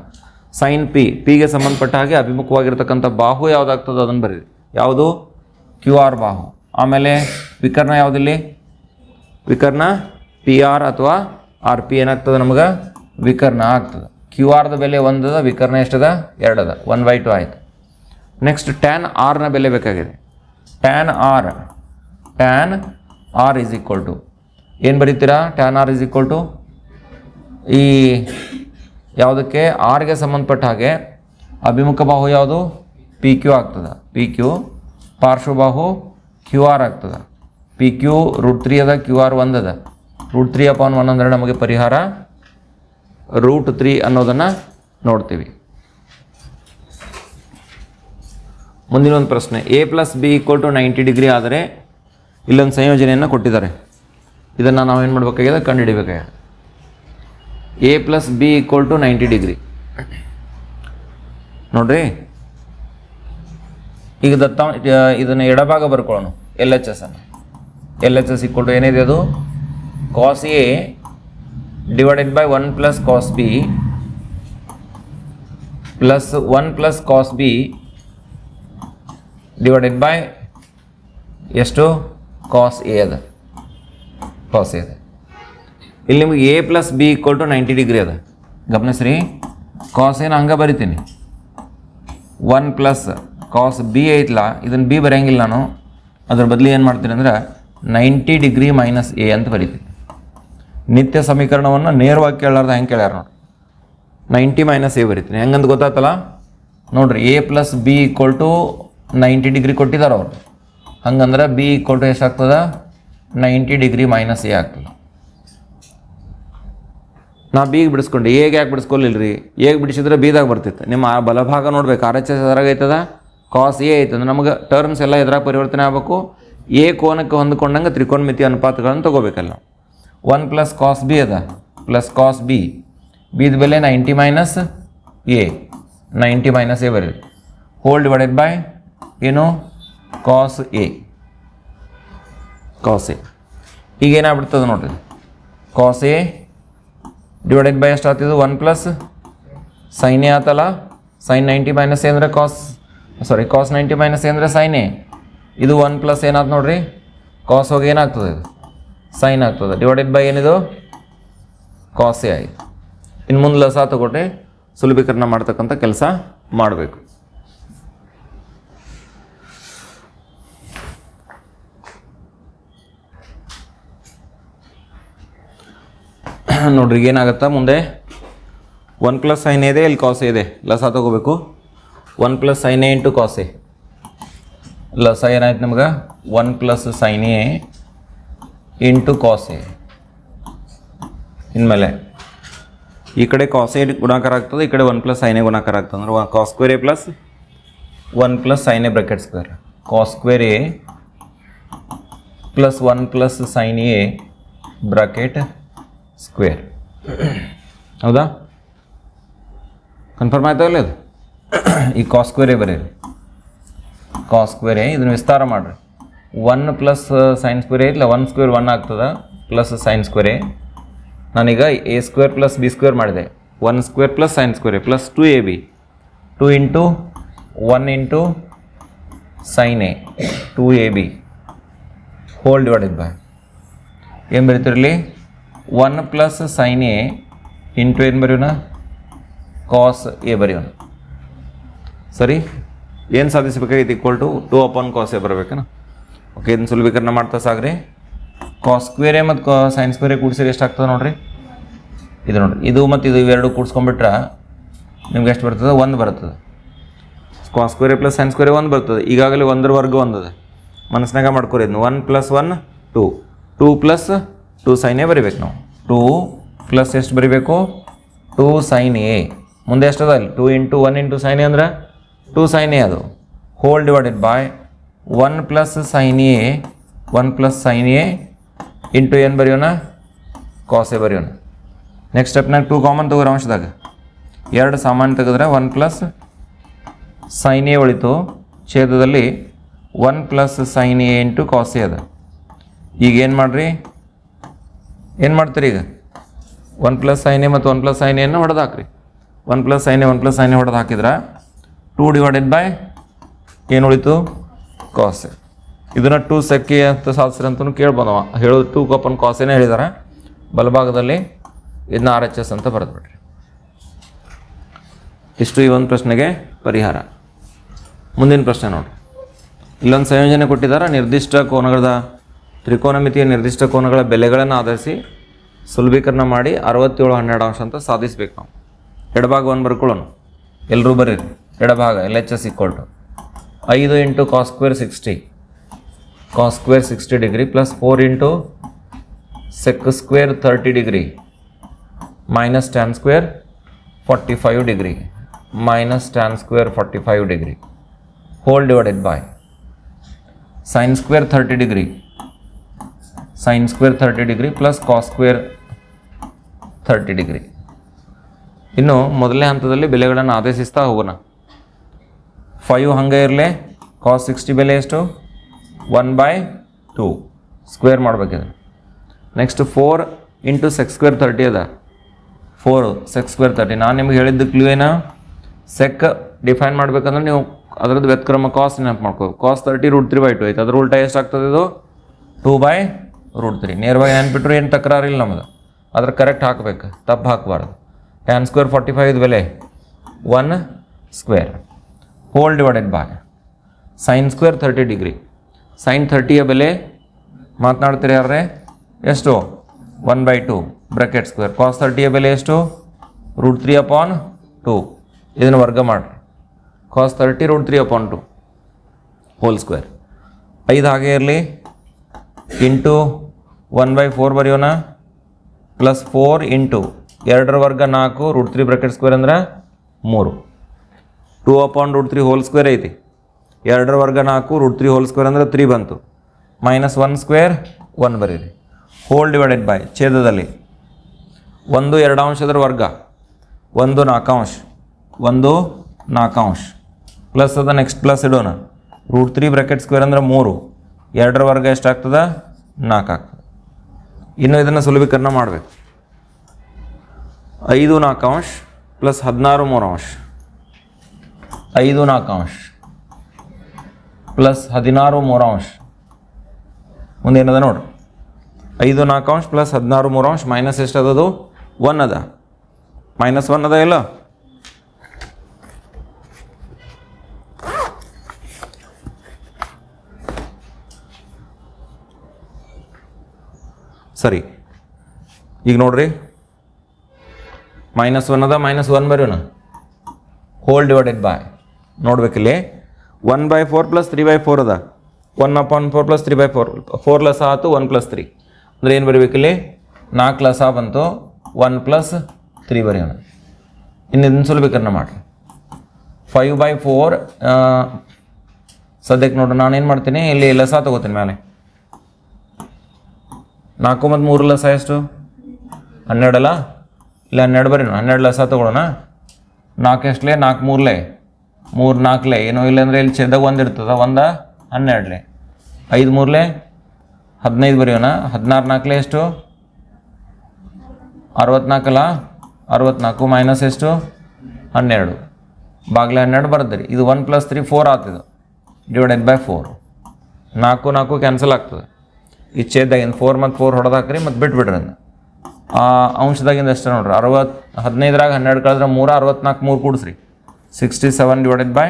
ಸೈನ್ ಪಿ ಪಿಗೆ ಸಂಬಂಧಪಟ್ಟ ಹಾಗೆ ಅಭಿಮುಖವಾಗಿರ್ತಕ್ಕಂಥ ಬಾಹು ಯಾವುದಾಗ್ತದೋ ಅದನ್ನು ಬರೀರಿ. ಯಾವುದು? ಕ್ಯೂ ಆರ್ ಬಾಹು. ಆಮೇಲೆ ವಿಕರ್ಣ ಯಾವುದಿಲ್ಲಿ? ವಿಕರ್ಣ ಪಿ ಆರ್ ಅಥವಾ ಆರ್ ಪಿ ಏನಾಗ್ತದೆ ನಮಗೆ? ವಿಕರ್ಣ ಆಗ್ತದೆ. ಕ್ಯೂ ಆರ್ದ ಬೆಲೆ ಒಂದದ, ವಿಕರ್ಣ ಎಷ್ಟದ? ಎರಡದ. ಒನ್ ಬೈ ಟು ಆಯ್ತು. ನೆಕ್ಸ್ಟ್ ಟ್ಯಾನ್ ಆರ್ನ ಬೆಲೆ ಬೇಕಾಗಿದೆ. Tan R tan R is equal to ಏನು ಬರೀತೀರಾ? Tan R is equal to ಈ ಯಾವುದಕ್ಕೆ? ಆರ್ಗೆ ಸಂಬಂಧಪಟ್ಟ ಹಾಗೆ ಅಭಿಮುಖ ಬಾಹು ಯಾವುದು? ಪಿ ಕ್ಯೂ ಆಗ್ತದೆ. ಪಿ ಕ್ಯೂ ಪಾರ್ಶ್ವಬಾಹು ಕ್ಯೂ ಆರ್ ಆಗ್ತದೆ. ಪಿ ಕ್ಯೂ ರೂಟ್ ತ್ರೀ ಅದ ಕ್ಯೂ ಆರ್ ಒಂದು ಅದ. ರೂಟ್ ತ್ರೀ ಅಪಾನ್ ಒನ್ ಅಂದರೆ ನಮಗೆ ಪರಿಹಾರ ರೂಟ್ ತ್ರೀ ಅನ್ನೋದನ್ನು ನೋಡ್ತೀವಿ. ಮುಂದಿನ ಒಂದು ಪ್ರಶ್ನೆ A plus B equal to ninety degree ಆದರೆ ಇಲ್ಲೊಂದು ಸಂಯೋಜನೆಯನ್ನು ಕೊಟ್ಟಿದ್ದಾರೆ. ಇದನ್ನು ನಾವೇನು ಮಾಡಬೇಕಾಗಿದೆ? ಕಂಡುಹಿಡಿಬೇಕಾಗಿದೆ. A plus B equal to ninety degree ನೋಡ್ರಿ? ಈಗ ದತ್ತ ಇದನ್ನು ಎಡಭಾಗ ಬರ್ಕೊಳ್ಳೋಣ ಎಲ್ ಎಚ್ ಎಸ್ ಅನ್ನು. L H S equal to ಏನಿದೆ ಅದು? Cos A divided by one plus cos B plus one plus cos B divided by ಎಷ್ಟು? ಕಾಸ್ ಎ ಅದ. ಕಾಸ್ ಎ ಅದ. ಇಲ್ಲಿ ನಿಮಗೆ A plus B equal to ninety degree ಅದ. ಗಮನಿಸ್ರಿ cos ಏನು ಹಂಗೆ ಬರಿತೀನಿ. ಒನ್ ಪ್ಲಸ್ ಕಾಸ್ ಬಿ ಐತ್ಲ? ಇದನ್ನು ಬಿ ಬರೆಯಂಗಿಲ್ಲ ನಾನು. ಅದ್ರ ಬದಲು ಏನು ಮಾಡ್ತೀನಿ ಅಂದ್ರೆ ನೈಂಟಿ ಡಿಗ್ರಿ ಮೈನಸ್ ಎ ಅಂತ ಬರೀತೀವಿ. ನಿತ್ಯ ಸಮೀಕರಣವನ್ನು ನೇರವಾಗಿ ಕೇಳಾರ್ದ ಹೆಂಗೆ ಕೇಳ್ಯಾರ ನೋಡಿ? ನೈಂಟಿ ಮೈನಸ್ ಎ ಬರೀತೀನಿ ಹೆಂಗಂತ ಗೊತ್ತಾಯ್ತಲ್ಲ ನೋಡ್ರಿ, A plus B equal to ninety degree ಕೊಟ್ಟಿದ್ದಾರೆ ಅವರು. ಹಂಗಂದ್ರೆ ಬಿ ಈಕ್ವಲ್ ಟು ಎಷ್ಟಾಗ್ತದ ನೈಂಟಿ ಡಿಗ್ರಿ ಮೈನಸ್ ಎ ಆಗ್ತದೆ. ನಾ ಬಿಗೆ ಬಿಡಿಸ್ಕೊಂಡು. ಎಗೆ ಯಾಕೆ ಬಿಡಿಸ್ಕೊಲಿಲ್ಲ ರೀ ಏಗೆ ಬಿಡಿಸಿದ್ರೆ ಬೀದಾಗ ಬರ್ತಿತ್ತು. ನಿಮ್ಮ ಆ ಬಲಭಾಗ ನೋಡ್ಬೇಕು. ಆರ್ ಎಚ್ ಎಸ್ ಎದ್ರಾಗ ಐತದ? ಕಾಸ್ ಎ ಐತಂದ್ರೆ ನಮಗೆ ಟರ್ಮ್ಸ್ ಎಲ್ಲ ಎದ್ರಾಗ ಪರಿವರ್ತನೆ ಆಗಬೇಕು. ಎ ಕೋನಕ್ಕೆ ಹೊಂದ್ಕೊಂಡಂಗೆ ತ್ರಿಕೋನಮಿತಿ ಅನುಪಾತಗಳನ್ನು ತೊಗೋಬೇಕಲ್ಲ ಒನ್ ಪ್ಲಸ್ ಕಾಸ್ ಬಿ ಅದ. ಪ್ಲಸ್ ಕಾಸ್ ಬಿ ಬಿದ ಬೆಲೆ ninety minus A ninety minus A ಬರೀ ಹೋಲ್ ಡಿವೈಡೆಡ್ ಬೈ ಏನು? ಕಾಸ್ ಎ ಕಾಸ್ ಎ ಈಗ ಏನಾಗ್ಬಿಡ್ತದೆ ನೋಡ್ರಿ. ಕಾಸ್ ಎ ಡಿವೈಡೆಡ್ ಬೈ ಎಷ್ಟು ಆಗ್ತಿದ್ದು ಒನ್ ಪ್ಲಸ್ ಸೈನ್ ಎ ಆತಲ್ಲ? ಸೈನ್ ನೈಂಟಿ ಮೈನಸ್ ಎ ಅಂದರೆ cos sorry cos ninety minus A ಅಂದರೆ ಸೈನ್ ಎ ಇದು ಒನ್ ಪ್ಲಸ್ ಏನಾಯ್ತು ನೋಡ್ರಿ? ಕಾಸ್ ಹೋಗಿ ಏನಾಗ್ತದೆ ಇದು? ಸೈನ್ ಆಗ್ತದೆ. ಡಿವೈಡೆಡ್ ಬೈ ಏನಿದು? ಕಾಸ್ ಆಯಿತು. ಇನ್ನು ಮುಂದೆ ಲಸ ತಗೊಟ್ರೆ ಸುಲಭೀಕರಣ ಮಾಡ್ತಕ್ಕಂಥ ಕೆಲಸ ಮಾಡಬೇಕು. ನೋಡ್ರಿ ಏನಾಗುತ್ತಾ ಮುಂದೆ? ಒನ್ ಪ್ಲಸ್ ಸೈನ್ ಇದೆ, ಇಲ್ಲಿ ಕಾಸೆ ಇದೆ. ಲಸ ತಗೋಬೇಕು. One plus sine into cos A ಲಸ ಏನಾಯ್ತು ನಮ್ಗೆ one plus sine A into ಕಾಸೆ ಇನ್ಮೇಲೆ ಈ ಕಡೆ ಕಾಸೆ ಗುಣಾಕಾರ ಆಗ್ತದೆ ಈ ಕಡೆ ಒನ್ ಪ್ಲಸ್ ಸೈನ್ ಎ ಗುಣಾಕಾರ ಆಗ್ತದೆ ಅಂದ್ರೆ cos square A plus one plus sine A bracket square cos square A plus one plus sine A bracket square ಹೌದಾ ಕನ್ಫರ್ಮ್ ಆಯ್ತಾ ಇಲ್ಲ ಅದು ಈ ಕಾಸ್ ಸ್ಕ್ವೇರೇ ಬರೀರಿ ಕಾಸ್ ಸ್ಕ್ವೇರೇ ಇದನ್ನು ವಿಸ್ತಾರ ಮಾಡಿರಿ. ಒನ್ ಪ್ಲಸ್ ಸೈನ್ ಸ್ಕ್ವೇರೇ ಇಲ್ಲ ಒನ್ ಸ್ಕ್ವೇರ್ ಒನ್ ಆಗ್ತದೆ ಪ್ಲಸ್ ಸೈನ್ ಸ್ಕ್ವೇರೇ ನಾನೀಗ A square plus B square ಮಾಡಿದೆ. One square plus sine ಸ್ಕ್ವೇರೇ plus two A B two into one into sine A two A B whole divided by ಏನು ಬರೀತಿರಲಿ one plus sine A into ಏನು ಬರೆಯೋಣ? Cos A ಬರೆಯೋಣ. ಸರಿ? ಏನು ಸಾಧಿಸಬೇಕಾಗಿತ್ತು equal to two upon cos ಬರಬೇಕನ? Okay ಇದನ್ನು ಸುಲಭೀಕರಣ ಮಾಡ್ತಾ ಸಾಗ್ರಿ. ಕಾಸ್ ಸ್ಕ್ವೇರೆ ಮತ್ತು ಸೈನ್ ಸ್ಕ್ವೇರೆ ಕೂಡಿಸಿದ್ರೆ ಎಷ್ಟಾಗ್ತದೆ ನೋಡಿರಿ? ಇದು ನೋಡಿರಿ, ಇದು ಮತ್ತು ಇದು ಇವೆರಡು ಕೂಡಿಸ್ಕೊಂಡ್ಬಿಟ್ರೆ ನಿಮ್ಗೆ ಎಷ್ಟು ಬರ್ತದೆ? ಒಂದು ಬರ್ತದೆ. ಕಾಸ್ ಸ್ಕ್ವೇರೆ ಪ್ಲಸ್ ಸೈನ್ ಸ್ಕ್ವೇರೆ ಒಂದು ಬರ್ತದೆ. ಈಗಾಗಲೇ ಒಂದರ ವರ್ಗ ಒಂದದೆ. ಮನಸ್ಸಿನಾಗ ಮಾಡ್ಕೊರಿ ಇದನ್ನು one plus one two two plus two ಸೈನೇ ಬರಿಬೇಕು ನಾವು. ಟೂ ಪ್ಲಸ್ ಎಷ್ಟು ಬರಿಬೇಕು? ಟೂ ಸೈನ್ ಎ ಮುಂದೆ ಎಷ್ಟದ ಅಲ್ಲಿ? Two into one into sine A ಅಂದ್ರೆ ಟೂ ಸೈನ್ ಎ ಅದು. Whole divided by one plus sine A one plus sine A into ಏನು ಬರೆಯೋಣ ಕಾಸೆ ಬರೆಯೋಣ. ನೆಕ್ಸ್ಟ್ ಸ್ಟೆಪ್ನಾಗ ಟೂ ಕಾಮನ್ ತಗೋರಿ ಅಂಶದಾಗ. ಎರಡು ಸಾಮಾನ್ಯ ತೆಗೆದ್ರೆ ಒನ್ ಪ್ಲಸ್ ಸೈನ್ ಎ ಉಳಿತು ಛೇದದಲ್ಲಿ one plus sine A into cos A ಅದ. ಈಗ ಏನು ಮಾಡಿರಿ? ಏನು ಮಾಡ್ತೀರಿ ಈಗ? ಒನ್ ಪ್ಲಸ್ ಸೈನ್ ಎ ಮತ್ತು ಒನ್ ಪ್ಲಸ್ ಸೈನ್ ಎನ್ನು ಹೊಡೆದು ಹಾಕ್ರಿ one plus sine A one plus sine A ಹೊಡೆದು ಹಾಕಿದ್ರೆ ಟೂ ಡಿವೈಡೆಡ್ ಬೈ ಏನು ಉಳಿತು? ಕಾಸೆ ಇದನ್ನು ಟೂ ಸೆಕೆ ಅಂತ ಸಾಧಿಸ್ರಿ ಅಂತಲೂ ಕೇಳ್ಬೋದವ. ಹೇಳೋದು ಟೂ ಕಪ್ಪನ್ ಕಾಸೇನೆ ಹೇಳಿದಾರೆ. ಬಲಭಾಗದಲ್ಲಿ ಇದನ್ನ ಆರ್ ಎಚ್ ಎಸ್ ಅಂತ ಬರೆದ್ಬಿಡ್ರಿ ಇಷ್ಟು ಈ ಒಂದು ಪ್ರಶ್ನೆಗೆ ಪರಿಹಾರ. ಮುಂದಿನ ಪ್ರಶ್ನೆ ನೋಡಿ. ಇಲ್ಲೊಂದು ಸಂಯೋಜನೆ ಕೊಟ್ಟಿದ್ದಾರೆ ನಿರ್ದಿಷ್ಟ ಕೋನಗಳ ತ್ರಿಕೋನಮಿತಿಯ ನಿರ್ದಿಷ್ಟ ಕೋನಗಳ ಬೆಲೆಗಳನ್ನು ಆಧರಿಸಿ ಸುಲಭೀಕರಣ ಮಾಡಿ ಅರವತ್ತೇಳು ಹನ್ನೆರಡು ಅಂಶ ಅಂತ ಸಾಧಿಸ್ಬೇಕು ನಾವು. ಒಂದು ಬರ್ಕೊಳ್ಳೋಣ. ಎಲ್ಲರೂ ಬರೀರಿ. ಎಡಭಾಗ L H S equal to ಐದು into cos square sixty cos square sixty degree plus four into sec square thirty degree minus tan square forty five degree minus tan square forty five degree whole divided by sine square thirty degree sine square thirty degree plus cos square thirty degree ಇನ್ನು ಮೊದಲನೇ ಹಂತದಲ್ಲಿ ಬೆಲೆಗಳನ್ನು ಆದೇಶಿಸ್ತಾ ಹೋಗೋಣ. Five ಹಂಗೆ ಇರಲಿ ಕಾಸ್ sixty ಬೆಲೆ ಎಷ್ಟು? One by two square ಮಾಡಬೇಕಿದೆ next four into sec square thirty ಅದ. ಫೋರ್ ಸೆಕ್ಸ್ ಸ್ಕ್ವೇರ್ ತರ್ಟಿ ನಾನು ನಿಮ್ಗೆ ಹೇಳಿದ್ದು ಕ್ಲೂ ಏನ? ಸೆಕ್ ಡಿಫೈನ್ ಮಾಡ್ಬೇಕಂದ್ರೆ ನೀವು ಅದರದ್ದು ವ್ಯತ್ಕ್ರಮ ಕಾಸ್ಟ್ ನೆನಪು ಮಾಡ್ಕೋ. Cos thirty root three by two ಐತೆ ಅದ್ರ ಉಲ್ಟಾ ಎಷ್ಟಾಗ್ತದೆ ಇದು? ಟೂ ಬೈ ರೂಟ್ ತ್ರೀ ನೇರವಾಗಿ ನೆನ್ಪಿಟ್ರು ಏನು ತಕರಾರಿಲ್ಲ ನಮ್ಮದು ಅದ್ರ ಕರೆಕ್ಟ್ ಹಾಕ್ಬೇಕು. ತಪ್ಪು ಹಾಕಬಾರ್ದು. ಟ್ಯಾನ್ ಸ್ಕ್ವೇರ್ ಫಾರ್ಟಿ ಫೈವ್ ಇದು ಬೆಲೆ. One square whole divided by sine square thirty degree sine ಥರ್ಟಿಯ ಬೆಲೆ ಮಾತನಾಡ್ತೀರಿ ಯಾರ್ರೆ? ಎಷ್ಟು? One by two bracket square cos ಥರ್ಟಿಯ ಬೆಲೆ ಎಷ್ಟು? ರೂಟ್ ತ್ರೀ ಅಪಾನ್ ಟು ಇದನ್ನು ವರ್ಗ ಮಾಡಿರಿ. Cos thirty root three upon two whole square ಐದು ಹಾಗೆ ಇರಲಿ. ಇಂಟು ಒನ್ ಬೈ ಫೋರ್ ಬರೆಯೋಣ. ಪ್ಲಸ್ ಫೋರ್ ಇಂಟು ಎರಡರ ವರ್ಗ ನಾಲ್ಕು ರೂಟ್ ತ್ರೀ ಬ್ರಾಕೆಟ್ ಸ್ಕ್ವೇರ್ ಅಂದ್ರೆ ಮೂರು. Two upon root three whole square ಐತಿ. ಎರಡರ ವರ್ಗ ನಾಲ್ಕು ರೂಟ್ ತ್ರೀ ಹೋಲ್ ಸ್ಕ್ವೇರ್ ಅಂದ್ರೆ ತ್ರೀ ಬಂತು. ಮೈನಸ್ ಒನ್ ಸ್ಕ್ವೇರ್ ಒನ್ ಬರೀರಿ. ಹೋಲ್ ಡಿವೈಡೆಡ್ ಬೈ ಛೇದದಲ್ಲಿ. ಒಂದು ಎರಡಾಂಶದ್ರ ವರ್ಗ, ಒಂದು ನಾಲ್ಕಾಂಶ ಒಂದು ನಾಲ್ಕಾಂಶ. ಪ್ಲಸ್ ಅದ ನೆಕ್ಸ್ಟ್ ಪ್ಲಸ್ ಇಡೋಣ. ರೂಟ್ ತ್ರೀ ಬ್ರಾಕೆಟ್ ಸ್ಕ್ವೇರ್ ಅಂದ್ರೆ ಮೂರು. ಎರಡರ ವರ್ಗ ಎಷ್ಟಾಗ್ತದ? ನಾಲ್ಕು ಆಗ್ತದೆ. ಇನ್ನು ಇದನ್ನು ಸುಲಭೀಕರಣ ಮಾಡಬೇಕು. ಐದು ನಾಲ್ಕಾಂಶ ಪ್ಲಸ್ ಹದಿನಾರು ಮೂರು ಅಂಶ ಐದು ನಾಲ್ಕಾಂಶ ಪ್ಲಸ್ ಹದಿನಾರು ಮೂರು ಅಂಶ. ಮುಂದೇನದ ನೋಡ್ರಿ ಐದು ನಾಲ್ಕಾಂಶ ಪ್ಲಸ್ ಹದಿನಾರು ಮೂರು ಅಂಶ ಮೈನಸ್ ಎಷ್ಟು ಅದದು ಒನ್ ಅದ. ಮೈನಸ್ ಒನ್ ಅದ ಇಲ್ಲ ಸರಿ. ಈಗ ನೋಡ್ರಿ. ಮೈನಸ್ ಒನ್ ಅದ ಮೈನಸ್ ಒನ್ ಬರೋಣ whole divided by ನೋಡ್ಬೇಕಿಲ್ಲಿ one by four plus three by four ಅದ. One upon four plus three by four four plus ಆಯ್ತು ಒನ್ ಪ್ಲಸ್ ತ್ರೀ ಅಂದ್ರೆ ಏನು ಬರೀಬೇಕಿಲ್ಲಿ ನಾಲ್ಕು ಲಸ ಬಂತು ಒನ್ ಪ್ಲಸ್ ತ್ರೀ ಬರೆಯೋಣ. ಇನ್ನು ಇದನ್ನು ಸುಲಭೀಕರಣ ಮಾಡಿರಿ. ಫೈವ್ ಬೈ ಫೋರ್ ಸದ್ಯಕ್ಕೆ ನೋಡ್ರಿ ನಾನೇನು ಮಾಡ್ತೀನಿ? ಇಲ್ಲಿ ಲಸ ತಗೋತೀನಿ ಮೇಲೆ. ನಾಲ್ಕು ಮತ್ತು ಮೂರು ಲಸ ಎಷ್ಟು? ಹನ್ನೆರಡಲ್ಲ? ಇಲ್ಲ, ಹನ್ನೆರಡು ಬರೀ ಹನ್ನೆರಡು ಲಸ ತೊಗೊಳೋಣ ನಾಲ್ಕು ಎಷ್ಟಲೇ? ನಾಲ್ಕು ಮೂರಲೆ? ಮೂರು ನಾಲ್ಕಲೆ, ಏನೋ ಇಲ್ಲಾಂದ್ರೆ ಇಲ್ಲಿ ಛೇದಾಗ ಒಂದು ಇರ್ತದೆ, ಒಂದು ಹನ್ನೆರಡಲೆ. ಐದು ಮೂರಲೆ, ಹದಿನೈದು ಬರೆಯೋಣ. ಹದಿನಾರು ನಾಲ್ಕಲೆ ಎಷ್ಟು? ಅರವತ್ನಾಲ್ಕಲ್ಲ ಅರವತ್ನಾಲ್ಕು ಮೈನಸ್ ಎಷ್ಟು? ಹನ್ನೆರಡು. ಬಾಗ್ಲೆ ಹನ್ನೆರಡು ಬರ್ತದೆ ಇದು ಒನ್ ಪ್ಲಸ್ ತ್ರೀ ಫೋರ್ ಆಗ್ತದೆ. ಡಿವೈಡೆಡ್ ಬೈ ಫೋರ್ ನಾಲ್ಕು ನಾಲ್ಕು ಕ್ಯಾನ್ಸಲ್ ಆಗ್ತದೆ. ಈ ಛೇದಾಗಿಂದ ಫೋರ್ ಮತ್ತು ಫೋರ್ ಹೊಡೆದು ಹಾಕ್ರಿ ಮತ್ತು ಬಿಟ್ಬಿಡ್ರಿ ಆ ಅಂಶದಾಗಿಂದ ಎಷ್ಟು ನೋಡ್ರಿ. ಅರವತ್ತು ಹದಿನೈದರಾಗ ಹನ್ನೆರಡು ಕಳೆದ್ರೆ ಮೂರ, ಅರವತ್ನಾಲ್ಕು ಮೂರು ಕೂಡಿಸ್ರಿ. Sixty seven divided by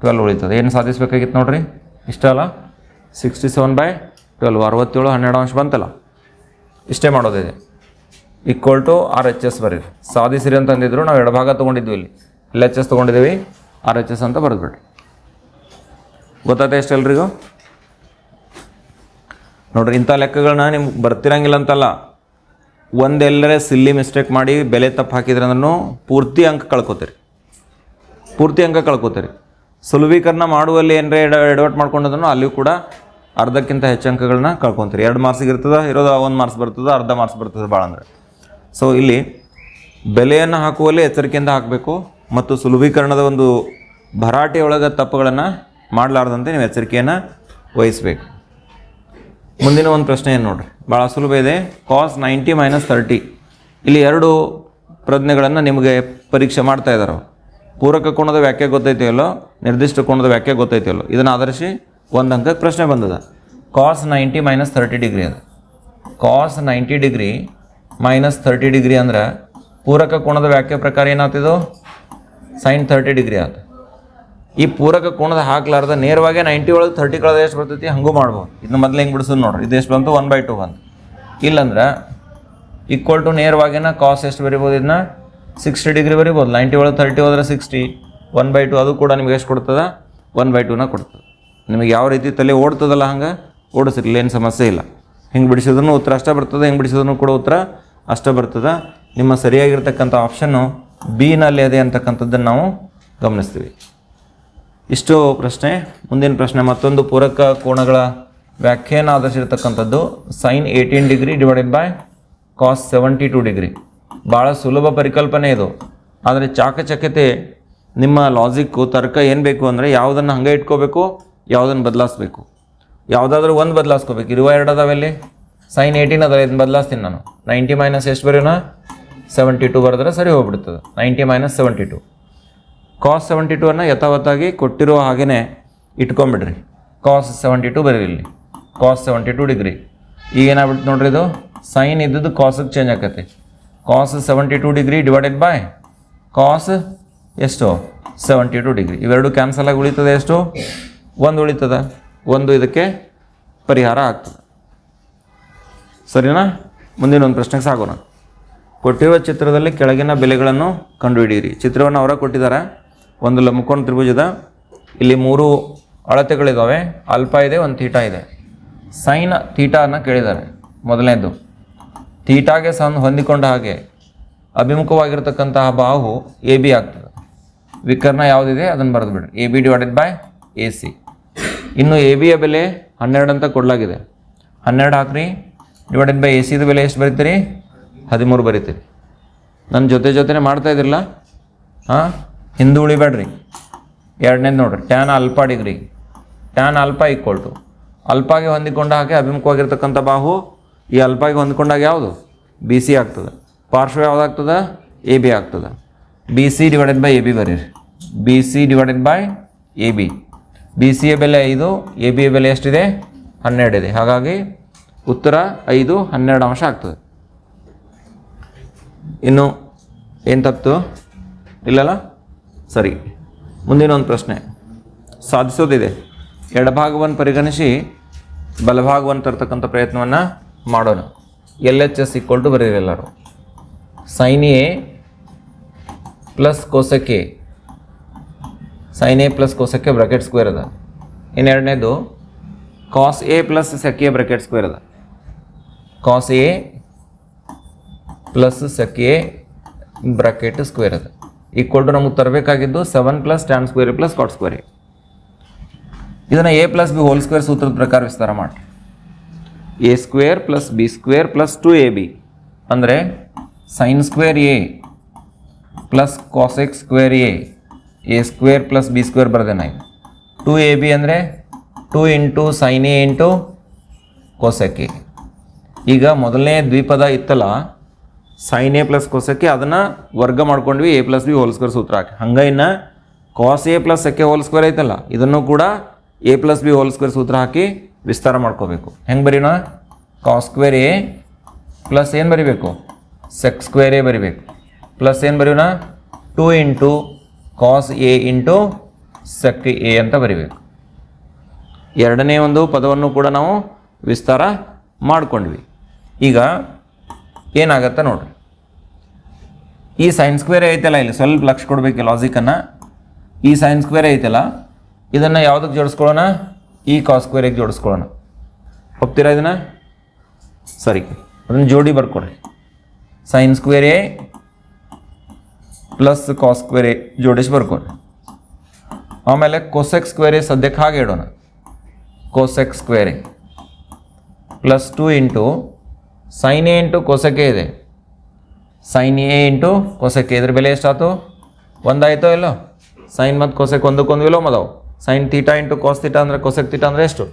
twelve ಉಳಿತದೆ. ಏನು ಸಾಧಿಸಬೇಕಾಗಿತ್ತು ನೋಡ್ರಿ? ಇಷ್ಟ ಅಲ್ಲ? ಸಿಕ್ಸ್ಟಿ ಸೆವೆನ್ ಬೈ ಟ್ವೆಲ್ವ್ ಅರವತ್ತೇಳು, ಹನ್ನೆರಡು ಅಂಶ ಬಂತಲ್ಲ? ಇಷ್ಟೇ ಮಾಡೋದಿದೆ equal to R H S ಬರೀರಿ. ಸಾಧಿಸಿರಿ ಅಂತ ಅಂದಿದ್ರು ನಾವು ಎಡಭಾಗ ತೊಗೊಂಡಿದ್ವಿ ಇಲ್ಲಿ. ಎಲ್ ಎಚ್ ಎಸ್ ತೊಗೊಂಡಿದ್ದೀವಿ? ಆರ್ ಎಚ್ ಎಸ್ ಅಂತ ಬರೆದ್ಬಿಡ್ರಿ. ಗೊತ್ತಾಯ್ತು ಎಷ್ಟು ಎಲ್ರಿಗೂ? ನೋಡ್ರಿ, ಇಂಥ ಲೆಕ್ಕಗಳನ್ನ ನಿಮ್ಗೆ ಬರ್ತಿರಂಗಿಲ್ಲ ಅಂತಲ್ಲ. ಒಂದೆಲ್ಲರೇ ಸಿಲ್ಲಿ ಮಿಸ್ಟೇಕ್ ಮಾಡಿ ಬೆಲೆ ತಪ್ಪು ಹಾಕಿದ್ರೆ ಅಂದ್ರೂ ಪೂರ್ತಿ ಅಂಕ ಕಳ್ಕೊತೀರಿ. ಪೂರ್ತಿ ಅಂಕ ಕಳ್ಕೊತೀರಿ. ಸುಲಭೀಕರಣ ಮಾಡುವಲ್ಲಿ ಏನರ ಎಡ, ಎಡವಟ್ ಮಾಡ್ಕೊಂಡದನ್ನು ಅಲ್ಲಿಯೂ ಕೂಡ ಅರ್ಧಕ್ಕಿಂತ ಹೆಚ್ಚು ಅಂಕಗಳನ್ನ ಕಳ್ಕೊತೀರಿ. ಎರಡು ಮಾರ್ಕ್ಸಿಗೆ ಇರ್ತದೆ ಇರೋದು ಒಂದು ಮಾರ್ಕ್ಸ್ ಬರ್ತದೆ, ಅರ್ಧ ಮಾರ್ಕ್ಸ್ ಬರ್ತದೆ ಭಾಳ ಅಂದರೆ. ಸೊ ಇಲ್ಲಿ ಬೆಲೆಯನ್ನು ಹಾಕುವಲ್ಲಿ ಎಚ್ಚರಿಕೆಯಿಂದ ಹಾಕಬೇಕು ಮತ್ತು ಸುಲಭೀಕರಣದ ಒಂದು ಭರಾಟೆಯೊಳಗೆ ತಪ್ಪುಗಳನ್ನು ಮಾಡಲಾರ್ದಂತೆ ನೀವು ಎಚ್ಚರಿಕೆಯನ್ನು ವಹಿಸಬೇಕು. ಮುಂದಿನ ಒಂದು ಪ್ರಶ್ನೆ ಏನು ನೋಡಿರಿ? ಭಾಳ ಸುಲಭ ಇದೆ. ಕಾಸ್ ನೈಂಟಿ ಮೈನಸ್ ತರ್ಟಿ ಇಲ್ಲಿ ಎರಡು ಪ್ರಜ್ಞೆಗಳನ್ನು ನಿಮಗೆ ಪರೀಕ್ಷೆ ಮಾಡ್ತಾ ಇದ್ದಾರೆ. ಪೂರಕ ಕೋಣದ ವ್ಯಾಖ್ಯೆ ಗೊತ್ತೈತೆಯಲ್ಲೋ? ನಿರ್ದಿಷ್ಟ ಕೋಣದ ವ್ಯಾಖ್ಯೆ ಗೊತ್ತೈತೆಯಲ್ಲೋ? ಇದನ್ನು ಆಧರಿಸಿ ಒಂದು ಅಂಕಕ್ಕೆ ಪ್ರಶ್ನೆ ಬಂದದ. Cos ninety minus thirty degree ಅದು. Cos ninety degree minus thirty degree ಅಂದ್ರೆ ಪೂರಕ ಕೋಣದ ವ್ಯಾಖ್ಯೆ ಪ್ರಕಾರ ಏನಾಗ್ತಿದ್ದು ಸೈನ್ ತರ್ಟಿ ಡಿಗ್ರಿ ಆತ. ಈ ಪೂರಕ ಕೋಣದ ಹಾಕ್ಲಾರ್ದ ನೇರವಾಗಿ ನೈಂಟಿ ಒಳಗೆ ತರ್ಟಿ ಕಳೆದ ಎಷ್ಟು ಬರ್ತೈತಿ? ಹಂಗೂ ಮಾಡ್ಬೋದು. ಇದನ್ನ ಮೊದಲು ಹೆಂಗೆ ಬಿಡಿಸೋದು ನೋಡ್ರಿ. ಇದು ಎಷ್ಟು ಬಂತು? ಒನ್ ಬೈ ಟು ಬಂತು. ಇಲ್ಲಂದ್ರೆ ಈಕ್ವಲ್ ಟು ನೇರವಾಗಿನ ಕಾಸ್ ಎಷ್ಟು ಬರಿಬೋದು ಇದನ್ನ? ಸಿಕ್ಸ್ಟಿ ಡಿಗ್ರಿ ಬರಿಬೋದು ನೈಂಟಿ ಒಳಗೆ ತರ್ಟಿ ಹೋದ್ರೆ ಸಿಕ್ಸ್ಟಿ ಒನ್ ಬೈ ಟು ಅದು ಕೂಡ ನಿಮ್ಗೆ ಎಷ್ಟು ಕೊಡ್ತದೆ? ಒನ್ ಬೈ ಟೂನ ಕೊಡ್ತದೆ. ನಿಮಗೆ ಯಾವ ರೀತಿ ತಲೆ ಓಡ್ತದಲ್ಲ ಹಂಗೆ ಓಡಿಸ್ರಿ ಏನು ಸಮಸ್ಯೆ ಇಲ್ಲ. ಹಿಂಗೆ ಬಿಡಿಸಿದ್ರು ಉತ್ತರ ಅಷ್ಟೇ ಬರ್ತದೆ, ಹಿಂಗೆ ಬಿಡಿಸಿದ್ರು ಕೂಡ ಉತ್ತರ ಅಷ್ಟೇ ಬರ್ತದೆ. ನಿಮ್ಮ ಸರಿಯಾಗಿರ್ತಕ್ಕಂಥ ಆಪ್ಷನ್ನು ಬಿನಲ್ಲಿ ಅದೇ ಅಂತಕ್ಕಂಥದ್ದನ್ನು ನಾವು ಗಮನಿಸ್ತೀವಿ. ಇಷ್ಟು ಪ್ರಶ್ನೆ. ಮುಂದಿನ ಪ್ರಶ್ನೆ, ಮತ್ತೊಂದು ಪೂರಕ ಕೋಣಗಳ ವ್ಯಾಖ್ಯಾನ ಆಧರಿಸಿರ್ತಕ್ಕಂಥದ್ದು sine eighteen degree divided by cos seventy two degree ಭಾಳ ಸುಲಭ ಪರಿಕಲ್ಪನೆ ಇದು. ಆದರೆ ಚಾಕಚಕ್ಯತೆ, ನಿಮ್ಮ ಲಾಜಿಕ್ಕು ತರ್ಕ ಏನು ಬೇಕು ಅಂದರೆ ಯಾವುದನ್ನು ಹಂಗೆ ಇಟ್ಕೋಬೇಕು, ಯಾವುದನ್ನು ಬದಲಾಯಿಸ್ಬೇಕು ಯಾವುದಾದ್ರೂ ಒಂದು ಬದಲಾಯಿಸ್ಕೋಬೇಕು ಇರುವ ಎರಡು ಅದಾವೆಲ್ಲಿ ಸೈನ್ ಏಯ್ಟೀನ್ ಅದ ಇದನ್ನು ಬದಲಾಯಿಸ್ತೀನಿ ನಾನು. ನೈಂಟಿ ಮೈನಸ್ ಎಷ್ಟು ಬರೆಯೋಣ? ಸೆವೆಂಟಿ ಟು ಬರೆದ್ರೆ ಸರಿ ಹೋಗ್ಬಿಡ್ತದೆ. Ninety minus seventy two cos seventy two ಅನ್ನು ಯಥಾವತ್ತಾಗಿ ಕೊಟ್ಟಿರೋ ಹಾಗೇ ಇಟ್ಕೊಂಬಿಡ್ರಿ ಕಾಸ್ ಸೆವೆಂಟಿ ಟು ಬರೀರಿ ಇಲ್ಲಿ. ಕಾಸ್ ಸೆವೆಂಟಿ ಟು ಡಿಗ್ರಿ ಈಗ ಏನಾಗ್ಬಿಡ್ತು ನೋಡ್ರಿ ಇದು? ಸೈನ್ ಇದ್ದದ್ದು ಕಾಸಿಗೆ ಚೇಂಜ್ ಆಕತಿ. Cos seventy two degree divided by cos ಎಷ್ಟು? ಸೆವೆಂಟಿ ಟು ಡಿಗ್ರಿ ಇವೆರಡು ಕ್ಯಾನ್ಸಲ್ ಆಗಿ ಉಳಿತದೆ ಎಷ್ಟು? ಒಂದು ಉಳಿತದ. ಒಂದು ಇದಕ್ಕೆ ಪರಿಹಾರ ಆಗ್ತದೆ. ಸರಿನಾ? ಮುಂದಿನ ಒಂದು ಪ್ರಶ್ನೆಗೆ ಸಾಗೋಣ. ಕೊಟ್ಟಿರುವ ಚಿತ್ರದಲ್ಲಿ ಕೆಳಗಿನ ಬೆಲೆಗಳನ್ನು ಕಂಡುಹಿಡಿಯಿರಿ. ಚಿತ್ರವನ್ನು ಅವರ ಕೊಟ್ಟಿದ್ದಾರೆ. ಒಂದು ಲಂಬಕೋನ ತ್ರಿಭುಜದ. ಇಲ್ಲಿ ಮೂರು ಅಳತೆಗಳಿದ್ದಾವೆ ಅಲ್ಪ ಇದೆ, ಒಂದು ತೀಟಾ ಇದೆ. ಸೈನ್ ತೀಟಾನ ಕೇಳಿದ್ದಾರೆ. ಮೊದಲನೇದು. ತೀಟಾಗೆ ಸನ್ ಹೊಂದಿಕೊಂಡ ಹಾಗೆ ಅಭಿಮುಖವಾಗಿರತಕ್ಕಂತಹ ಬಾಹು ಎ ಬಿ ಆಗ್ತದೆ. ವಿಕರ್ಣ ಯಾವುದಿದೆ ಅದನ್ನು ಬರೆದು ಬಿಡಿ A B divided by A C. ಇನ್ನು ಎ ಬಿಯ ಬೆಲೆ ಹನ್ನೆರಡು ಅಂತ ಕೊಡಲಾಗಿದೆ. ಹನ್ನೆರಡು ಹಾಕ್ರಿ. ಡಿವೈಡೆಡ್ ಬೈ ಎ ಸಿದು ಬೆಲೆ ಎಷ್ಟು ಬರೀತೀರಿ? ಹದಿಮೂರು ಬರೀತೀರಿ. ನನ್ನ ಜೊತೆ ಜೊತೆನೇ ಮಾಡ್ತಾ ಇದ್ದಿರಲ್ಲ ಹಾಂ? ಹಿಂದೆ ಉಳಿಬೇಡ್ರಿ. ಎರಡನೇದು ನೋಡ್ರಿ. Tan alpha degree tan alpha equal to ಅಲ್ಪಾಗೆ ಹೊಂದಿಕೊಂಡ ಹಾಗೆ ಅಭಿಮುಖವಾಗಿರ್ತಕ್ಕಂಥ ಬಾಹು ಈ ಅಲ್ಪಾಗಿ ಹೊಂದ್ಕೊಂಡಾಗ ಯಾವುದು? ಬಿ ಸಿ ಆಗ್ತದೆ. ಪಾರ್ಶ್ವ ಯಾವುದಾಗ್ತದೆ ಎ ಬಿ ಆಗ್ತದೆ. B C divided by A B ಬರೀರಿ. B C divided by A B B C A ಬೆಲೆ ಐದು ಎ ಬಿ ಎ ಬೆಲೆ ಎಷ್ಟಿದೆ? ಹನ್ನೆರಡು ಇದೆ. ಹಾಗಾಗಿ ಉತ್ತರ ಐದು, ಹನ್ನೆರಡು ಅಂಶ ಆಗ್ತದೆ. ಇನ್ನು ಏನು ತಪ್ಪು? ಇಲ್ಲಲ್ಲ? ಸರಿ. ಮುಂದಿನ ಒಂದು ಪ್ರಶ್ನೆ. ಸಾಧಿಸೋದಿದೆ. ಎಡಭಾಗವನ್ನು ಪರಿಗಣಿಸಿ ಬಲಭಾಗವನ್ನು ತರ್ತಕ್ಕಂಥ ಪ್ರಯತ್ನವನ್ನು ಮಾಡೋಣ. L H S equal to ಬರೀರಿ ಎಲ್ಲರೂ sine A plus ಕೋಸಕ್ಕೆ sine A plus ಕೋಸಕ್ಕೆ bracket square ಅದ. ಇನ್ನೆರಡನೇದು ಕಾಸ್ ಎ ಪ್ಲಸ್ ಸೆಕೆ ಬ್ರಾಕೆಟ್ ಸ್ಕ್ವೇರ್ ಅದ. ಕಾಸ್ ಎ ಪ್ಲಸ್ ಸೆಕೆ ಬ್ರಾಕೆಟ್ ಸ್ಕ್ವೇರ್ ಅದ. ಈಕ್ವಲ್ ಟು ನಮಗೆ ತರಬೇಕಾಗಿದ್ದು seven plus tan square plus cot square ಇದನ್ನು A plus B whole square ಸೂತ್ರದ ಪ್ರಕಾರ ವಿಸ್ತಾರ ಮಾಡಿ A square plus B square plus two A B ಅಂದರೆ sine square A plus cosec square A A square plus B square ಬರೆದೆ ನಾನು two A B ಅಂದರೆ two into sine A into cosec A ಈಗ ಮೊದಲನೇ ದ್ವಿಪದ ಇತ್ತಲ್ಲ sign A plus ಕೋಸಕ್ಕೆ ಅದನ್ನು ವರ್ಗ ಮಾಡ್ಕೊಂಡ್ವಿ A plus B whole square ಸೂತ್ರ ಹಾಕಿ. ಹಂಗೆ ಇನ್ನು ಕಾಸ್ ಎ ಪ್ಲಸ್ ಸೆಕೆ ಹೋಲ್ ಸ್ಕ್ವೇರ್ ಐತಲ್ಲ, ಇದನ್ನು ಕೂಡ A plus B whole square ಸೂತ್ರ ಹಾಕಿ ವಿಸ್ತಾರ ಮಾಡ್ಕೋಬೇಕು. ಹೆಂಗೆ ಕಾಸ್ ಸ್ಕ್ವೇರ್ ಎ ಪ್ಲಸ್ ಏನು ಬರಿಬೇಕು? ಸೆಕ್ಸ್ ಸ್ಕ್ವೇರ್ ಎ ಬರಿಬೇಕು. ಪ್ಲಸ್ ಏನು ಬರೀವನ two into cos A into sec A ಅಂತ ಬರಿಬೇಕು. ಎರಡನೇ ಒಂದು ಪದವನ್ನು ಕೂಡ ನಾವು ವಿಸ್ತಾರ ಮಾಡ್ಕೊಂಡ್ವಿ. ಈಗ ಏನಾಗತ್ತೆ ನೋಡ್ರಿ. ಈ ಸೈನ್ ಸ್ಕ್ವೇರ್ ಐತಲ್ಲ ಇಲ್ಲಿ ಸ್ವಲ್ಪ ಲಕ್ಷ ಕೊಡಬೇಕು ಲಾಜಿಕನ್ನು ಈ ಸೈನ್ ಸ್ಕ್ವೇರ್ ಐತಲ್ಲ. ಇದನ್ನು ಯಾವುದಕ್ಕೆ ಜೋಡಿಸ್ಕೊಳ್ಳೋಣ? ಈ ಕಾಸ್ ಸ್ಕ್ವೇರಿಗೆ ಜೋಡಿಸ್ಕೊಳ್ಳೋಣ. ಒಪ್ತೀರಾ ಇದನ್ನು? ಸರಿ. ಅದನ್ನು ಜೋಡಿ ಬರ್ಕೊಡ್ರಿ. Sine square A plus cos square A ಜೋಡಿಸಿ ಬರ್ಕೊಡ್ರಿ. ಆಮೇಲೆ ಕೊಸೆಕ್ ಸ್ಕ್ವೇರ್ ಎ ಸದ್ಯಕ್ಕೆ ಹಾಗೆ ಇಡೋಣ. Cosec square A plus two into sine A into ಕೋಸೆಕೆ ಇದೆ. ಸೈನ್ ಎ ಇಂಟು ಕೋಸೆಕೆ ಇದ್ರ ಬೆಲೆ ಎಷ್ಟಾಯ್ತು? ಒಂದಾಯ್ತೋ ಇಲ್ಲೋ? ಸೈನ್ ಮತ್ತು ಕೊಸೆಕ್ ಒಂದಕ್ಕೊಂದು ವಿಲೋಮ ಅದಾವು sine theta into cos theta ಅಂದರೆ ಕೊಸೆಕ್ ತೀಟಾ ಅಂದರೆ ಎಷ್ಟು?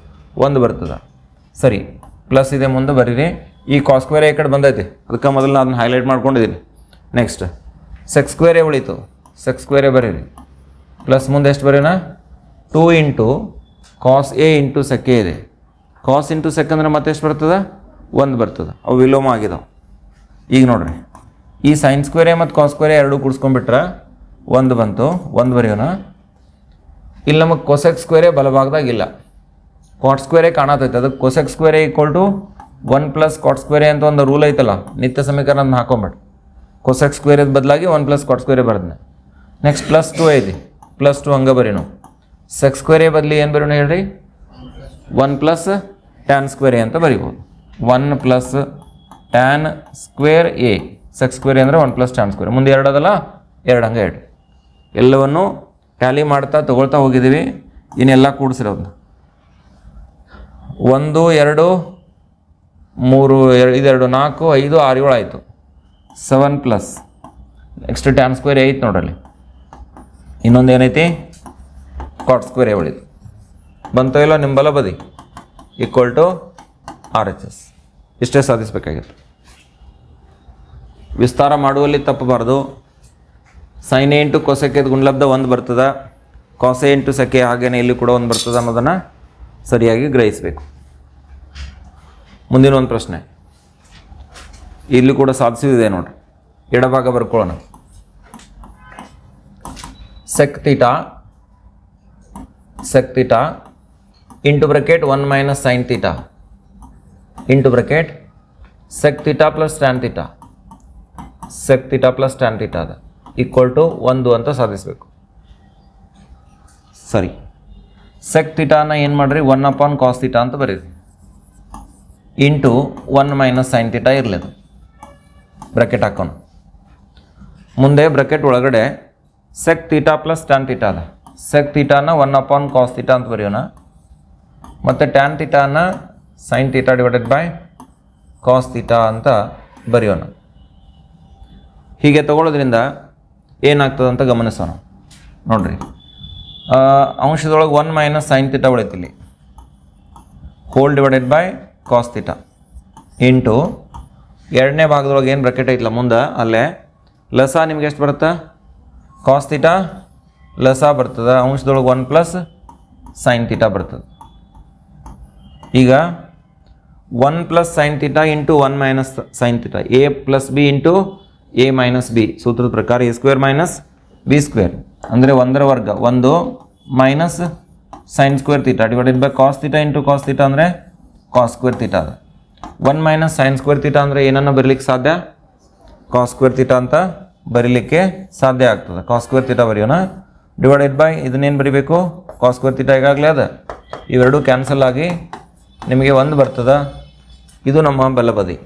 ಒಂದು ಬರ್ತದೆ. ಸರಿ ಪ್ಲಸ್ ಇದೆ ಮುಂದೆ ಬರೀರಿ. ಈ ಕಾಸ್ ಸ್ಕ್ವೇರ್ ಈ ಕಡೆ ಬಂದೈತಿ. ಅದಕ್ಕೆ ಮೊದಲು ನಾನು ಅದನ್ನ ಹೈಲೈಟ್ ಮಾಡ್ಕೊಂಡಿದ್ದೀನಿ ನೆಕ್ಸ್ಟ್ ಸೆಕ್ಸ್ ಸ್ಕ್ವೇರೇ ಉಳಿತು. ಸೆಕ್ಸ್ ಸ್ಕ್ವೇರೇ ಬರೀರಿ. ಪ್ಲಸ್ ಮುಂದೆ ಎಷ್ಟು ಬರೀನ two into cos A into ಸೆಕೆ ಇದೆ. ಕಾಸ್ ಇಂಟು ಸೆಕ್ ಅಂದರೆ ಮತ್ತೆ ಎಷ್ಟು ಬರ್ತದೆ? ಒಂದು ಬರ್ತದೆ. ಅವು ವಿಲೋಮ ಆಗಿದಾವೆ. ಈಗ ನೋಡ್ರಿ. ಈ ಸೈನ್ ಸ್ಕ್ವೇರೇ ಮತ್ತು ಕಾಸ್ ಸ್ಕ್ವೇರೇ ಎರಡೂ ಕೂಡಿಸ್ಕೊಂಡ್ಬಿಟ್ರೆ ಒಂದು ಬಂತು. ಒಂದು ಬರೆಯೋಣ. ಇಲ್ಲಿ ನಮಗೆ ಕೊಸೆಕ್ ಸ್ಕ್ವೇರೇ ಬಲಭಾಗದಾಗ ಇಲ್ಲ. ಕಾಟ್ ಸ್ಕ್ವೇರೇ ಕಾಣತೈತೆ. ಅದಕ್ಕೆ cosec ಸ್ಕ್ವೇರೇ equal to one plus cot ಸ್ಕ್ವೇರೇ ಅಂತ ಒಂದು ರೂಲ್ ಐತಲ್ಲ. ನಿತ್ಯ ಸಮೀಕರಣ ಹಾಕೊಂಬಿಟ್ಟು ಕೊಸೆಕ್ ಸ್ಕ್ವೇರದ ಬದಲಾಗಿ ಒನ್ ಪ್ಲಸ್ ಕಾಟ್ ಸ್ಕ್ವೇರೇ ಬರ್ತದೆ ನೆಕ್ಸ್ಟ್ ಪ್ಲಸ್ ಟು ಐತಿ. ಪ್ಲಸ್ ಟು ಹಂಗೆ ಬರೀನು. ಸೆಕ್ಸ್ ಸ್ಕ್ವೇರೇ ಬದಲಿ ಏನು ಬರೋಣ ಹೇಳ್ರಿ? ಒನ್ ಪ್ಲಸ್ ಟ್ಯಾನ್ ಸ್ಕ್ವೇರ್ ಅಂತ ಬರಿಬೋದು. One plus tan square A sec square ಅಂದರೆ ಒನ್ ಪ್ಲಸ್ ಟ್ಯಾನ್ ಸ್ಕ್ವೇರ್ ಮುಂದೆ ಎರಡು ಅದಲ್ಲ ಎರಡು ಹಂಗೆ ಎರಡು ಎಲ್ಲವನ್ನು ಟ್ಯಾಲಿ ಮಾಡ್ತಾ ತೊಗೊಳ್ತಾ ಹೋಗಿದ್ದೀವಿ, ಇನ್ನೆಲ್ಲ ಕೂಡಿಸಿರೋದು ಒಂದು, ಎರಡು, ಮೂರು ಎರಡು ಇದೆರಡು, ನಾಲ್ಕು, ಐದು, ಆರು, ಏಳು ಆಯಿತು. Seven plus. Next tan square ಐತೆ ನೋಡ್ರಲ್ಲಿ. ಇನ್ನೊಂದು ಏನೈತಿ? ಕಾಟ್ ಸ್ಕ್ವೇರ್ ಉಳಿತು ಬಂತೋ ಇಲ್ಲ ನಿಮ್ಮ ಬಲ ಬದಿ? Equal to R H S ಇಷ್ಟೇ ಸಾಧಿಸಬೇಕಾಗಿತ್ತು. ವಿಸ್ತಾರ ಮಾಡುವಲ್ಲಿ ತಪ್ಪಬಾರ್ದು. ಸೈನ್ ಎಂಟು ಇಂಟು ಗುಣಲಬ್ಧ ಒಂದು ಬರ್ತದೆ. ಕೊಸೆ ಎಂಟು ಸೆಕೆ ಹಾಗೇನೆ ಇಲ್ಲಿ ಕೂಡ ಒಂದು ಬರ್ತದ ಅನ್ನೋದನ್ನು ಸರಿಯಾಗಿ ಗ್ರಹಿಸಬೇಕು. ಮುಂದಿನ ಒಂದು ಪ್ರಶ್ನೆ. ಇಲ್ಲಿ ಕೂಡ ಸಾಧಿಸಿದೆ ನೋಡ್ರಿ. ಎಡಭಾಗ ಬರ್ಕೊಳ್ಳೋಣ. Sec theta sec into bracket one minus sine theta into bracket sec plus tan theta sec plus tan theta ಅದ. ಈಕ್ವಲ್ ಟು ಒಂದು ಅಂತ ಸಾಧಿಸಬೇಕು. ಸರಿ. ಸೆಕ್ ತಿಟಾನ ಏನು ಮಾಡ್ರಿ? ಒನ್ ಅಪಾನ್ ಕಾಸ್ ತೀಟಾ ಅಂತ ಬರೀರಿ. Into one minus sine theta ಇರಲಿ ಅದು. ಬ್ರಕೆಟ್ ಹಾಕೋಣ. ಮುಂದೆ ಬ್ರಕೆಟ್ ಒಳಗಡೆ sec theta plus tan theta ಅದ. ಸೆಕ್ ತೀಟಾನ ಒನ್ ಅಪಾನ್ ಕಾಸ್ ತೀಟಾ ಅಂತ ಬರೆಯೋಣ. ಮತ್ತು tan ತೀಟಾನ sine theta divided by cos theta ಅಂತ ಬರೆಯೋಣ. ಹೀಗೆ ತಗೊಳ್ಳೋದ್ರಿಂದ ಏನಾಗ್ತದೆ ಅಂತ ಗಮನಿಸೋಣ. ನೋಡ್ರಿ. ಅಂಶದೊಳಗೆ one minus sine theta ಉಳಿತಿಲ್ಲಿ whole divided by cos theta into ಎರಡನೇ ಭಾಗದೊಳಗೆ ಏನು ಬ್ರಕೆಟ್ ಐತಲ್ಲ ಮುಂದೆ? ಅಲ್ಲೇ ಲಸ ನಿಮ್ಗೆ ಎಷ್ಟು ಬರುತ್ತೆ? ಕಾಸ್ ತಿಟ ಲಸ ಬರ್ತದೆ. ಅಂಶದೊಳಗೆ ಒನ್ ಪ್ಲಸ್ ಸೈನ್ ತಿಟ ಬರ್ತದೆ. ಈಗ one plus sine theta into one minus sine theta A plus B into A minus B ಸೂತ್ರದ ಪ್ರಕಾರ A square minus B square ಅಂದರೆ ಒಂದರ ವರ್ಗ. ಒಂದು minus sine square theta divided by cos theta into cos theta ಅಂದರೆ cos square theta ಅದ. One minus sine square theta ಅಂದರೆ ಏನನ್ನು ಬರೀಲಿಕ್ಕೆ ಸಾಧ್ಯ? ಕಾಸ್ ಸ್ಕ್ವೇರ್ ತೀಟಾ ಅಂತ ಬರೀಲಿಕ್ಕೆ ಸಾಧ್ಯ ಆಗ್ತದೆ. ಕಾಸ್ ಸ್ಕ್ವೇರ್ ತೀಟಾ ಬರೆಯೋಣ. ಡಿವೈಡೆಡ್ ಬೈ ಇದನ್ನೇನು ಬರಿಬೇಕು? ಕಾಸ್ ಸ್ಕ್ವೇರ್ ತೀಟಾ ಈಗಾಗಲೇ ಅದ. ಇವೆರಡೂ ಕ್ಯಾನ್ಸಲ್ ಆಗಿ ನಿಮಗೆ ಒಂದು ಬರ್ತದೆ. ಇದು ನಮ್ಮ ಬಲಬದಿ.